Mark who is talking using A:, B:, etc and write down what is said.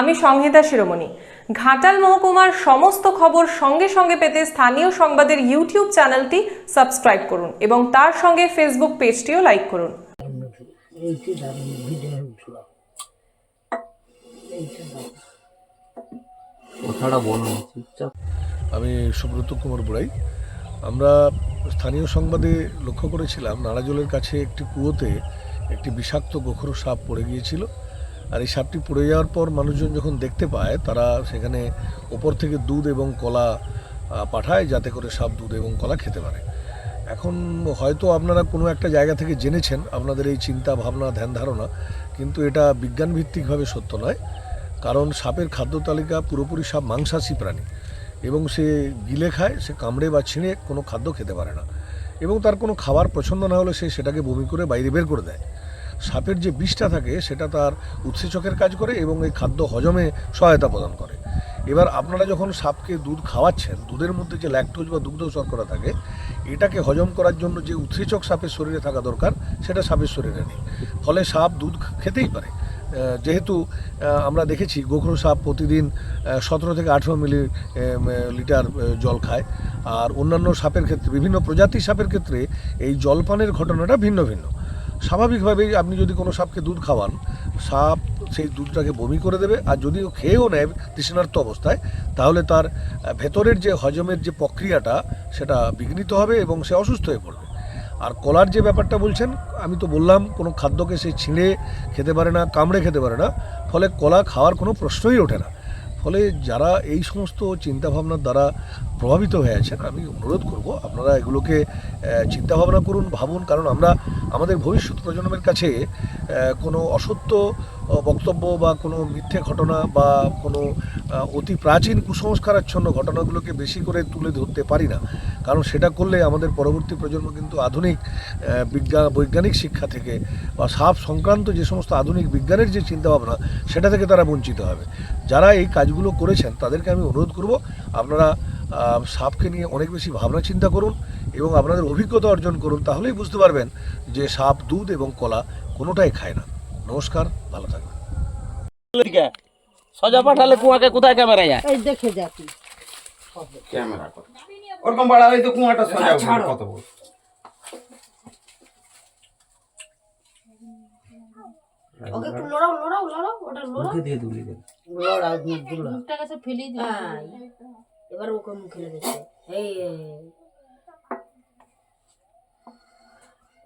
A: আমি সংহিতা শিরোমণি। ঘাটাল মহকুমার সমস্ত খবর সঙ্গে সঙ্গে পেতে স্থানীয় সংবাদের ইউটিউব চ্যানেলটি সাবস্ক্রাইব করুন এবং তার সঙ্গে ফেসবুক পেজটিও লাইক করুন।
B: আমি সুব্রত কুমার বুড়াই। আমরা স্থানীয় সংবাদে লক্ষ্য করেছিলাম নাড়াজলের কাছে একটি কুয়োতে একটি বিষাক্ত গোখরো সাপ পড়ে গিয়েছিল। আর এই সাপটি পড়ে যাওয়ার পর মানুষজন যখন দেখতে পায়, তারা সেখানে ওপর থেকে দুধ এবং কলা পাঠায় যাতে করে সাপ দুধ এবং কলা খেতে পারে। এখন হয়তো আপনারা কোনো একটা জায়গা থেকে জেনেছেন, আপনাদের এই চিন্তা, ভাবনা, ধ্যান, ধারণা, কিন্তু এটা বিজ্ঞানভিত্তিকভাবে সত্য নয়। কারণ সাপের খাদ্য তালিকা পুরোপুরি সাপ মাংসাশী প্রাণী এবং সে গিলে খায়, সে কামড়ে বা ছিঁড়ে কোনো খাদ্য খেতে পারে না। এবং তার কোনো খাবার পছন্দ না হলে সে সেটাকে বমি করে বাইরে বের করে দেয়। সাপের যে বিষটা থাকে, সেটা তার উৎসেচকের কাজ করে এবং এই খাদ্য হজমে সহায়তা প্রদান করে। এবার আপনারা যখন সাপকে দুধ খাওয়াচ্ছেন, দুধের মধ্যে যে ল্যাকটোজ বা দুগ্ধ শর্করা থাকে, এটাকে হজম করার জন্য যে উৎসেচক সাপের শরীরে থাকা দরকার, সেটা সাপের শরীরে নেই। ফলে সাপ দুধ খেতেই পারে। যেহেতু আমরা দেখেছি গোখরো সাপ প্রতিদিন সতেরো থেকে আঠেরো মিলি লিটার জল খায়। আর অন্যান্য সাপের ক্ষেত্রে, বিভিন্ন প্রজাতির সাপের ক্ষেত্রে এই জলপানের ঘটনাটা ভিন্ন ভিন্ন। স্বাভাবিকভাবেই আপনি যদি কোনো সাপকে দুধ খাওয়ান, সাপ সেই দুধটাকে বমি করে দেবে, আর যদি ও খেয়েও নেয় তৃষ্ণার্ত অবস্থায়, তাহলে তার ভেতরের যে হজমের যে প্রক্রিয়াটা, সেটা বিঘ্নিত হবে এবং সে অসুস্থ হয়ে পড়বে। আর কলার যে ব্যাপারটা বলছেন, আমি তো বললাম, কোনো খাদ্যকে সে ছিঁড়ে খেতে পারে না, কামড়ে খেতে পারে না, ফলে কলা খাওয়ার কোনো প্রশ্নই ওঠে না। ফলে যারা এই সমস্ত চিন্তাভাবনার দ্বারা প্রভাবিত হয়ে আছেন, আমি অনুরোধ করব, আপনারা এগুলোকে চিন্তাভাবনা করুন, ভাবুন, কারণ আমরা আমাদের ভবিষ্যৎ প্রজন্মের কাছে কোনো অসত্য বক্তব্য বা কোনো মিথ্যে ঘটনা বা কোনো অতি প্রাচীন কুসংস্কারাচ্ছন্ন ঘটনাগুলোকে বেশি করে তুলে ধরতে পারি না। কারণ সেটা করলে আমাদের পরবর্তী প্রজন্ম কিন্তু আধুনিক বিজ্ঞান বৈজ্ঞানিক শিক্ষা থেকে বা সাপ সংক্রান্ত যে সমস্ত আধুনিক বিজ্ঞানের যে চিন্তাভাবনা, সেটা থেকে তারা বঞ্চিত হবে। যারা এই কাজগুলো করেছেন, তাদেরকে আমি অনুরোধ করব, আপনারা সাপকে নিয়ে অনেক বেশি ভাবনা চিন্তা করুন এবং আপনাদের অভিজ্ঞতা অর্জন করুন তাহলেই বুঝতে পারবেন যে সাপ দুধ এবং কলা কোনোটাই খায় না। নমস্কার ভালো থাকবেন।
C: সজা পাঠালে কুয়াকে কোথায় ক্যামেরা যায়?
D: এই দেখে দেখি
E: ক্যামেরা কর। ওরকম বাড়া কুয়াটা সোজা উঠবে কত বড়
F: ওকে একটু লড়াও লড়াও লড়াও ওটা লড়াও।
C: মুখে দিয়ে তুলি দেবে
D: লড়া মুখগুলো
F: মুখটা কাছে ফেলেই দিল। হ্যাঁ এবার ওকে মুখে এই এই, এই।
D: এই নাকিস